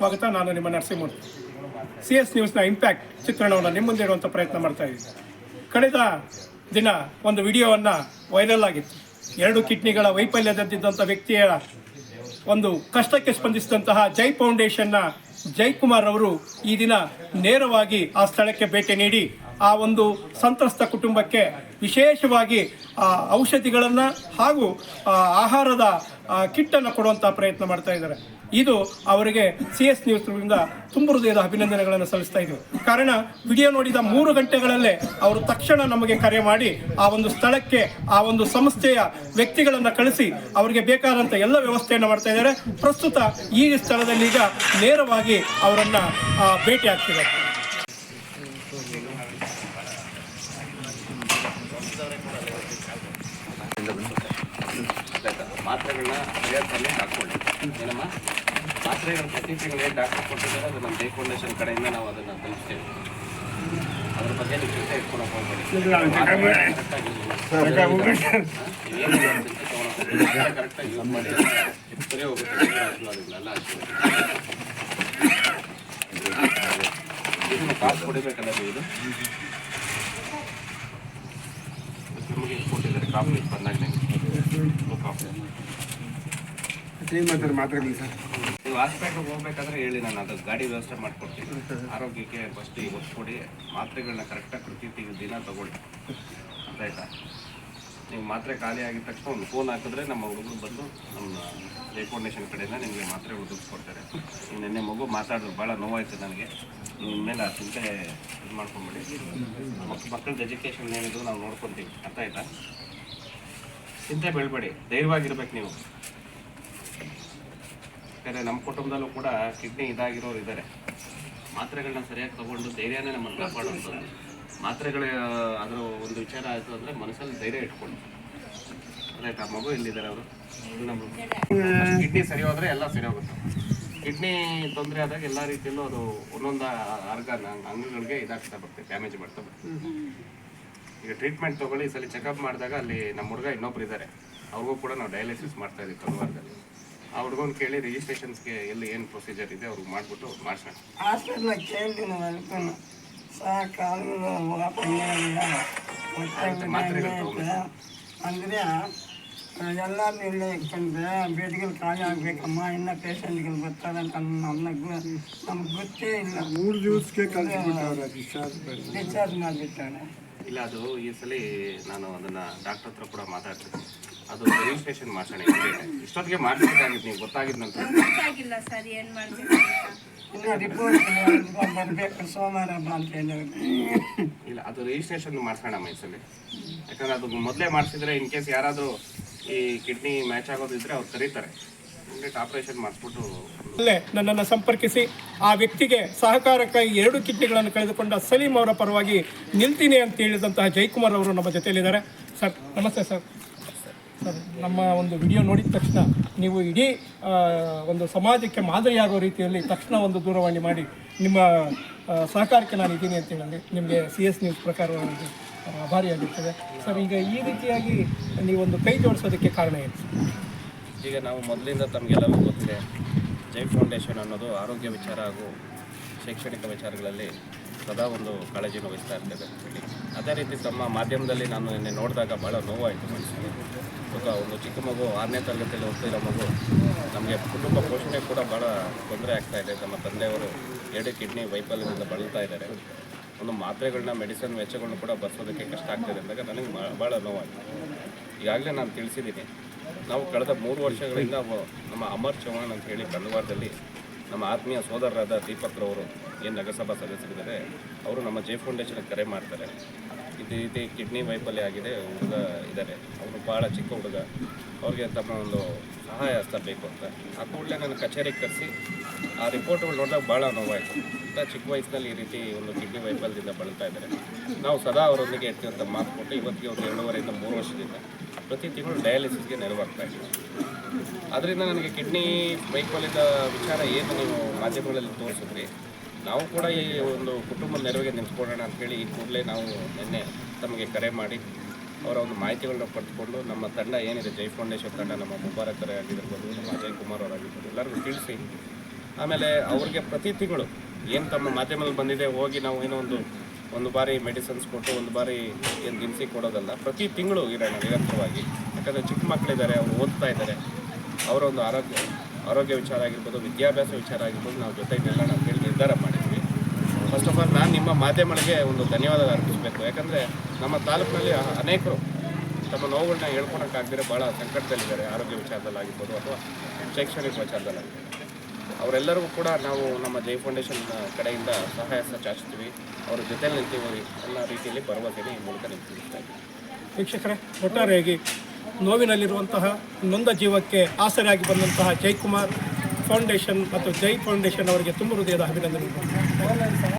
ಸ್ವಾಗತ. ನಾನು ನಿಮ್ಮ ನರಸಿಂಹಮೂರ್ತಿ. ಸಿ ಎಸ್ ನ್ಯೂಸ್ನ ಇಂಪ್ಯಾಕ್ಟ್ ಚಿತ್ರಣವನ್ನು ನಿಮ್ಮ ಮುಂದೆ ಇಡುವಂಥ ಪ್ರಯತ್ನ ಮಾಡ್ತಾ ಇದ್ದೀನಿ. ಕಳೆದ ದಿನ ಒಂದು ವಿಡಿಯೋವನ್ನು ವೈರಲ್ ಆಗಿತ್ತು. ಎರಡು ಕಿಡ್ನಿಗಳ ವೈಫಲ್ಯದಂತಿದ್ದಂಥ ವ್ಯಕ್ತಿಯ ಒಂದು ಕಷ್ಟಕ್ಕೆ ಸ್ಪಂದಿಸಿದಂತಹ ಜೈ ಫೌಂಡೇಶನ್ನ ಜೈಕುಮಾರ್ ಅವರು ಈ ದಿನ ನೇರವಾಗಿ ಆ ಸ್ಥಳಕ್ಕೆ ಭೇಟಿ ನೀಡಿ ಆ ಒಂದು ಸಂತ್ರಸ್ತ ಕುಟುಂಬಕ್ಕೆ ವಿಶೇಷವಾಗಿ ಆ, ಔಷಧಿಗಳನ್ನು ಹಾಗೂ ಆಹಾರದ ಕಿಟ್ಟನ್ನು ಕೊಡುವಂಥ ಪ್ರಯತ್ನ ಮಾಡ್ತಾ ಇದ್ದಾರೆ. ಇದು ಅವರಿಗೆ ಸಿ ಎಸ್ ನ್ಯೂಸ್ನಿಂದ ತುಂಬ ಹೃದಯದ ಅಭಿನಂದನೆಗಳನ್ನು ಸಲ್ಲಿಸ್ತಾ ಇದ್ದೀವಿ ಕಾರಣ, ವಿಡಿಯೋ ನೋಡಿದ ಮೂರು ಗಂಟೆಗಳಲ್ಲೇ ಅವರು ತಕ್ಷಣ ನಮಗೆ ಕರೆ ಮಾಡಿ ಆ ಒಂದು ಸ್ಥಳಕ್ಕೆ, ಆ ಒಂದು ಸಂಸ್ಥೆಯ ವ್ಯಕ್ತಿಗಳನ್ನು ಕಳಿಸಿ ಅವರಿಗೆ ಬೇಕಾದಂಥ ಎಲ್ಲ ವ್ಯವಸ್ಥೆಯನ್ನು ಮಾಡ್ತಾ ಇದ್ದಾರೆ. ಪ್ರಸ್ತುತ ಈ ಸ್ಥಳದಲ್ಲಿ ಈಗ ನೇರವಾಗಿ ಅವರನ್ನು ಭೇಟಿ ಆಗ್ತಿದೆ ಮಾತ್ರೆಗಳನ್ನ ಏನಮ್ಮ? ಮಾತ್ರೆಗಳು ಪ್ರತಿ ತಿಂಗಳು ಏನು ಡಾಕ್ಟರ್ ಕೊಟ್ಟಿದ್ದಾರೆ ಅದು ನಮ್ಮ ಜೈ ಫೌಂಡೇಶನ್ ಕಡೆಯಿಂದ ನಾವು ಅದನ್ನು ತಲುಪಿಸ್ತೇವೆ ಅದ್ರ ಬಗ್ಗೆ ನೀವು ಚಿಂತೆ ಇಟ್ಕೊಳಕ್ಕೆ ಹೋಗ್ಬೇಡಿ. ಕರೆಕ್ಟಾಗಿ ಯೂಸ್ ಮಾಡಿ. ಸರಿ ಹೋಗುತ್ತೆ ಆಶೀರ್ವಾದ ಇದನ್ನು ಕಾಸು ಕೊಡಬೇಕಲ್ಲ ಇದು? ನಿಮಗೆ ಕೊಟ್ಟಿದ್ದಾರೆ ಕಾಫಿ ಬಂದಾಗ ಕಾಫಿ ಮಾತ್ರ ಮಾತ್ರೆಗಳು ಸರ್. ನೀವು ಹಾಸ್ಪಿಟ್ಲಿಗೆ ಹೋಗ್ಬೇಕಾದ್ರೆ ಹೇಳಿ, ನಾನು ಅದು ಗಾಡಿ ವ್ಯವಸ್ಥೆ ಮಾಡ್ಕೊಡ್ತೀನಿ. ಆರೋಗ್ಯಕ್ಕೆ ಫಸ್ಟ್ ಈಗ ಒತ್ತು ಕೊಡಿ. ಮಾತ್ರೆಗಳನ್ನ ಕರೆಕ್ಟಾಗಿ ತಿಂಗಳು ದಿನ ತಗೊಳ್ಳಿ. ಆಯ್ತಾ? ನೀವು ಮಾತ್ರೆ ಖಾಲಿ ಆಗಿದ ತಕ್ಷಣ ಒಂದು ಫೋನ್ ಹಾಕಿದ್ರೆ ನಮ್ಮ ಹುಡುಗರು ಬಂದು ನಮ್ಮ ಜೈ ಫೌಂಡೇಶನ್ ಕಡೆಯಿಂದ ನಿಮಗೆ ಮಾತ್ರೆ ಕೊಡ್ತಾರೆ ನಿನ್ನೆ ಮಗು ಮಾತಾಡಿದ್ರು ಭಾಳ ನೋವಾಯಿತು ನನಗೆ. ಇನ್ಮೇಲೆ ಆ ಚಿಂತೆ ಇದು ಮಾಡ್ಕೊಂಬಿಡಿ. ಮಕ್ ಮಕ್ಕಳದ್ದು ಎಜುಕೇಷನ್ ಏನಿದ್ರು ನಾವು ನೋಡ್ಕೊತೀವಿ. ಅರ್ಥ ಆಯ್ತಾ? ಚಿಂತೆ ಬೆಳಬೇಡಿ. ಧೈರ್ಯವಾಗಿರ್ಬೇಕು ನೀವು. ಯಾಕಂದರೆ ನಮ್ಮ ಕುಟುಂಬದಲ್ಲೂ ಕೂಡ ಕಿಡ್ನಿ ಇದಾಗಿರೋರು ಇದ್ದಾರೆ ಮಾತ್ರೆಗಳನ್ನ ಸರಿಯಾಗಿ ತಗೊಂಡು ಧೈರ್ಯನೇ ನಮ್ಮನ್ನು ಕಾಪಾಡುವಂಥದ್ದು ಮಾತ್ರೆಗಳ ಅದರ ಒಂದು ವಿಚಾರ ಆಯಿತು ಅಂದರೆ ಮನಸ್ಸಲ್ಲಿ ಧೈರ್ಯ ಇಟ್ಕೊಂಡು ಆಯ್ತಾ? ಮಗು ಎಲ್ಲಿದ್ದಾರೆ ಅವರು? ನಮ್ಮ ಕಿಡ್ನಿ ಸರಿ ಹೋದರೆ ಎಲ್ಲ ಸರಿ ಹೋಗುತ್ತೆ. ಕಿಡ್ನಿ ತೊಂದರೆ ಆದಾಗ ಎಲ್ಲ ರೀತಿಯಲ್ಲೂ ಅದು ಒಂದೊಂದು ಆರ್ಗನ್ ಅಂಗಗಳಿಗೆ ಇದಾಗ್ತಾ ಬರ್ತದೆ ಡ್ಯಾಮೇಜ್ ಮಾಡ್ತಾ ಬರ್ತದೆ ಈಗ ಟ್ರೀಟ್ಮೆಂಟ್ ತೊಗೊಳ್ಳಿ ಸಲ ಚೆಕಪ್ ಮಾಡಿದಾಗ ಅಲ್ಲಿ ನಮ್ಮ ಹುಡುಗ ಇನ್ನೊಬ್ರು ಇದ್ದಾರೆ ಅವ್ರಿಗೂ ಕೂಡ ನಾವು ಡಯಾಲಿಸಿಸ್ ಮಾಡ್ತಾ ಇದ್ದೀವಿ ಕಲ್ವಾರದಲ್ಲಿ ಆ ಹುಡುಗನ ಕೇಳಿ ರಿಜಿಸ್ಟ್ರೇಷನ್ಸ್ಗೆ ಎಲ್ಲಿ ಏನು ಪ್ರೊಸೀಜರ್ ಇದೆ ಅವ್ರಿಗೆ ಮಾಡಿಬಿಟ್ಟು ಮಾಡ್ಸೋಣ. ಹಾಸ್ಪಿಟ್ಲ ಕೇಳ್ತೀನಿ ಅನ್ಕೊಂಡು ಸಹ ಕಾಲುಗಳು ಮಾತ್ರೆಗಳು ತಗೊಂಡು. ಅಂದರೆ ಎಲ್ಲರೂ ಇಲ್ಲೇ ಇಟ್ಕೊಂಡ್ರೆ ಬೇಡಿಗಳು ಖಾಲಿ ಆಗಬೇಕಮ್ಮ. ಇನ್ನೂ ಪೇಷಂಟ್ಗಳು ಬರ್ತಾರೆ ಅಂತ ನಮಗೆ ನಮ್ಗೆ ಗೊತ್ತೇ ಇಲ್ಲ. ಮೂರು ದಿವಸಕ್ಕೆ ಕಳಿಸ್ಬಿಟ್ಟವ್ರೆ ಡಿಸ್ಚಾರ್ಜ್ ಡಿಸ್ಚಾರ್ಜ್ ಮಾಡಿಬಿಟ್ಟಾರೆ ಇಲ್ಲ ಅದು ಈ ಸಲ ನಾನು ಅದನ್ನ ಡಾಕ್ಟರ್ ಹತ್ರ ಕೂಡ ಮಾತಾಡ್ತೀನಿ ಅದು ರಿಜಿಸ್ಟ್ರೇಷನ್ ಮಾಡ್ಸೋಣ ಇಷ್ಟೊತ್ತಿಗೆ ಮಾಡಿಸ್ಬೇಕಾಗಿತ್ತು ನೀವು ಗೊತ್ತಾಗಿದ್ದ ನಂತರ. ಗೊತ್ತಾಗಿಲ್ಲ ಸರ್ ಏನ್ ಮಾಡ್ಬೇಕು ಇನ್ನು ರಿಪೋರ್ಟ್ ಬರಬೇಕು ಸೋಮವಾರ ಅಂತ ಹೇಳಿದ್ರು ಇಲ್ಲ ಅದು ರಿಜಿಸ್ಟ್ರೇಷನ್ ಮಾಡ್ಸೋಣ ಸಲ ಯಾಕಂದ್ರೆ ಅದು ಮೊದಲೇ ಮಾಡಿಸಿದ್ರೆ ಇನ್ ಕೇಸ್ ಯಾರಾದರೂ ಈ ಕಿಡ್ನಿ ಮ್ಯಾಚ್ ಆಗೋದಿದ್ರೆ ಅವ್ರು ಕರೀತಾರೆ. ಆಪರೇಷನ್ ಮಾಡಿಸ್ಬಿಟ್ಟು ಅಲ್ಲೇ ನನ್ನನ್ನು ಸಂಪರ್ಕಿಸಿ ಆ ವ್ಯಕ್ತಿಗೆ ಸಹಕಾರಕ್ಕಾಗಿ ಎರಡು ಕಿಡ್ನಿಗಳನ್ನು ಕಳೆದುಕೊಂಡ ಸಲೀಂ ಅವರ ಪರವಾಗಿ ನಿಲ್ತೀನಿ ಅಂತ ಹೇಳಿದಂತಹ ಜಯಕುಮಾರ್ ಅವರು ನಮ್ಮ ಜೊತೆಯಲ್ಲಿದ್ದಾರೆ. ಸರ್ ನಮಸ್ತೆ ಸರ್. ನಮ್ಮ ಒಂದು ವಿಡಿಯೋ ನೋಡಿದ ತಕ್ಷಣ ನೀವು ಇಡೀ ಒಂದು ಸಮಾಜಕ್ಕೆ ಮಾದರಿಯಾಗೋ ರೀತಿಯಲ್ಲಿ ತಕ್ಷಣ ಒಂದು ದೂರವಾಣಿ ಮಾಡಿ ನಿಮ್ಮ ಸಹಕಾರಕ್ಕೆ ನಾನು ಇದ್ದೀನಿ ಅಂತ ಹೇಳಿ ನಿಮಗೆ ಸಿ ಎಸ್ ನ್ಯೂಸ್ ಪ್ರಕಾರ ಆಭಾರಿಯಾಗಿರ್ತದೆ ಸರ್, ಈಗ ಈ ರೀತಿಯಾಗಿ ನೀವೊಂದು ಕೈ ಜೋಡಿಸೋದಕ್ಕೆ ಕಾರಣ ಏನು? ಈಗ ನಾವು ಮೊದಲಿಂದ ತಮಗೆಲ್ಲರಿಗೂ ಗೊತ್ತಿದೆ, ಜೈ ಫೌಂಡೇಶನ್ ಅನ್ನೋದು ಆರೋಗ್ಯ ವಿಚಾರ ಹಾಗೂ ಶೈಕ್ಷಣಿಕ ವಿಚಾರಗಳಲ್ಲಿ ಸದಾ ಒಂದು ಕಾಳಜಿನ ವಹಿಸ್ತಾ ಇರ್ತದೆ ಅದೇ ರೀತಿ ತಮ್ಮ ಮಾಧ್ಯಮದಲ್ಲಿ ನಾನು ನಿನ್ನೆ ನೋಡಿದಾಗ ಭಾಳ ನೋವಾಯಿತು ಮನಸ್ಸಿಗೆ. ಇವಾಗ ಒಂದು ಚಿಕ್ಕ ಮಗು ಆರನೇ ತರಗತಿಯಲ್ಲಿ ಓದ್ತಿರೋ ಮಗು, ನಮಗೆ ಕುಟುಂಬ ಪೋಷಣೆ ಕೂಡ ಭಾಳ ತೊಂದರೆ ಆಗ್ತಾ ಇದೆ. ನಮ್ಮ ತಂದೆಯವರು ಎರಡು ಕಿಡ್ನಿ ವೈಫಲ್ಯದಿಂದ ಬಳಲ್ತಾ ಇದ್ದಾರೆ. ಒಂದು ಮಾತ್ರೆಗಳನ್ನ ಮೆಡಿಸಿನ್ ವೆಚ್ಚಗಳನ್ನ ಕೂಡ ಬರ್ಸೋದಕ್ಕೆ ಕಷ್ಟ ಆಗ್ತಿದೆ ಅಂದಾಗ ನನಗೆ ಭಾಳ ನೋವಾಗಿದೆ ಈಗಾಗಲೇ ನಾನು ತಿಳಿಸಿದ್ದೀನಿ. ನಾವು ಕಳೆದ ಮೂರು ವರ್ಷಗಳಿಂದ ನಮ್ಮ ಅಮರ್ ಚೌಹಾಣ್ ಅಂತ ಹೇಳಿ ಕನ್ನವಾರದಲ್ಲಿ ನಮ್ಮ ಆತ್ಮೀಯ ಸೋದರರಾದ ದೀಪಕ್ರವರು ಏನು ನಗರಸಭಾ ಸದಸ್ಯರಿದ್ದಾರೆ. ಅವರು ನಮ್ಮ ಜೇ ಫೌಂಡೇಶನ್ಗೆ ಕರೆ ಮಾಡ್ತಾರೆ. ಇದು ರೀತಿ ಕಿಡ್ನಿ ವೈಫಲ್ಯ ಆಗಿದೆ, ಹುಡುಗ ಇದ್ದಾರೆ ಅವರು ಭಾಳ ಚಿಕ್ಕ ಹುಡುಗ. ಅವ್ರಿಗೆ ತಮ್ಮ ಒಂದು ಸಹಾಯ ಹಸ್ತ ಬೇಕು ಅಂತ. ಆ ಕೂಡಲೇ ನಾನು ಕಚೇರಿಗೆ ಕರೆಸಿ, ಆ ರಿಪೋರ್ಟ್ಗಳು ನೋಡಿದಾಗ ಭಾಳ ನೋವಾಯಿತು. ಅಂತ ಚಿಕ್ಕ ವಯಸ್ಸಿನಲ್ಲಿ ಈ ರೀತಿ ಒಂದು ಕಿಡ್ನಿ ವೈಫಲ್ಯದಿಂದ ಬಳಲ್ತಾ ಇದ್ದಾರೆ. ನಾವು ಸದಾ ಅವರೊಂದಿಗೆ ಇರ್ತೀವಿ ಮಾತು ಕೊಟ್ಟು ಇವತ್ತಿಗೆ ಒಂದು ಎರಡೂವರೆಯಿಂದ ಮೂರು ವರ್ಷದಿಂದ ಪ್ರತಿ ತಿಂಗಳು ಡಯಾಲಿಸಿಸ್ಗೆ ನೆರವಾಗ್ತಾ ಇದ್ದೀವಿ. ಅದರಿಂದ ನನಗೆ ಕಿಡ್ನಿ ವೈಫಲ್ಯದ ವಿಚಾರ ಏನು ನೀವು ಮಾಧ್ಯಮಗಳಲ್ಲಿ ತೋರಿಸಿದ್ರಿ? ನಾವು ಕೂಡ ಈ ಒಂದು ಕುಟುಂಬದ ನೆರವಿಗೆ ನಿಂತ್ಕೊಳ್ಳೋಣ ಅಂತೇಳಿ ಈ ಕೂಡಲೇ ನಾವು ನಿನ್ನೆ ತಮಗೆ ಕರೆ ಮಾಡಿ ಅವರ ಒಂದು ಮಾಹಿತಿಗಳನ್ನ ಪಡೆದುಕೊಂಡು ನಮ್ಮ ತಂಡ ಏನಿದೆ, ಜೈ ಫೌಂಡೇಶನ್ ತಂಡ, ನಮ್ಮ ಮುಬಾರಕರೇ ಆಗಿರ್ಬೋದು, ನಮ್ಮ ಅಜಯ್ ಕುಮಾರ್ ಅವರಾಗಿರ್ಬೋದು ಎಲ್ಲರಿಗೂ ತಿಳಿಸಿ. ಆಮೇಲೆ ಅವ್ರಿಗೆ ಪ್ರತಿ ತಿಂಗಳು ಏನು ತಮ್ಮ ಮಾಧ್ಯಮದಲ್ಲಿ ಬಂದಿದೆ, ಹೋಗಿ ನಾವು ಏನೋ ಒಂದು ಒಂದು ಬಾರಿ ಮೆಡಿಸಿನ್ಸ್ ಕೊಟ್ಟು, ಒಂದು ಬಾರಿ ಏನು ದಿನಸಿ ಕೊಡೋದಲ್ಲ, ಪ್ರತಿ ತಿಂಗಳು ಇರೋಣ ನಿರಂತರವಾಗಿ. ಯಾಕಂದರೆ ಚಿಕ್ಕ ಮಕ್ಕಳಿದ್ದಾರೆ ಅವರು ಓದ್ತಾ ಇದ್ದಾರೆ. ಅವರ ಒಂದು ಆರೋಗ್ಯ ಆರೋಗ್ಯ ವಿಚಾರ ಆಗಿರ್ಬೋದು, ವಿದ್ಯಾಭ್ಯಾಸ ವಿಚಾರ ಆಗಿರ್ಬೋದು, ನಾವು ಜೊತೆ ನಾವು ಹೇಳಿ ನಿರ್ಧಾರ ಮಾಡಿದ್ವಿ ಫಸ್ಟ್ ಆಫ್ ಆಲ್ ನಾನು ನಿಮ್ಮ ಮಾಧ್ಯಮಗಳಿಗೆ ಒಂದು ಧನ್ಯವಾದ ಅರ್ಪಿಸಬೇಕು. ಯಾಕಂದರೆ ನಮ್ಮ ತಾಲೂಕಿನಲ್ಲಿ ಅನೇಕರು ತಮ್ಮ ನೋವುಗಳನ್ನ ಹೇಳ್ಕೊಳಕ್ಕಾಗದಿರೋ ಭಾಳ ಸಂಕಟದಲ್ಲಿದ್ದಾರೆ. ಆರೋಗ್ಯ ವಿಚಾರದಲ್ಲಾಗಿರ್ಬೋದು ಅಥವಾ ಶೈಕ್ಷಣಿಕ ವಿಚಾರದಲ್ಲಾಗಿರ್ಬೋದು. ಅವರೆಲ್ಲರಿಗೂ ಕೂಡ ನಾವು ನಮ್ಮ ಜೈ ಫೌಂಡೇಶನ್ ಕಡೆಯಿಂದ ಸಹಾಯ ಸಹ ಅವ್ರ ಜೊತೆಯಲ್ಲಿ ನಿಂತೀವಿ ಎಲ್ಲ ರೀತಿಯಲ್ಲಿ ಪರವಾಗಿ ಈ ಮೂಲಕ ಇದ್ದೀವಿ. ವೀಕ್ಷಕರೇ, ಒಟ್ಟಾರೆಯಾಗಿ ನೋವಿನಲ್ಲಿರುವಂತಹ ನೊಂದ ಜೀವಕ್ಕೆ ಆಸರೆಯಾಗಿ ಬಂದಂತಹ ಜೈಕುಮಾರ್ ಫೌಂಡೇಶನ್ ಮತ್ತು ಜೈ ಫೌಂಡೇಶನ್ ಅವರಿಗೆ ತುಂಬ ಹೃದಯದ ಅಭಿನಂದನೆಗಳು.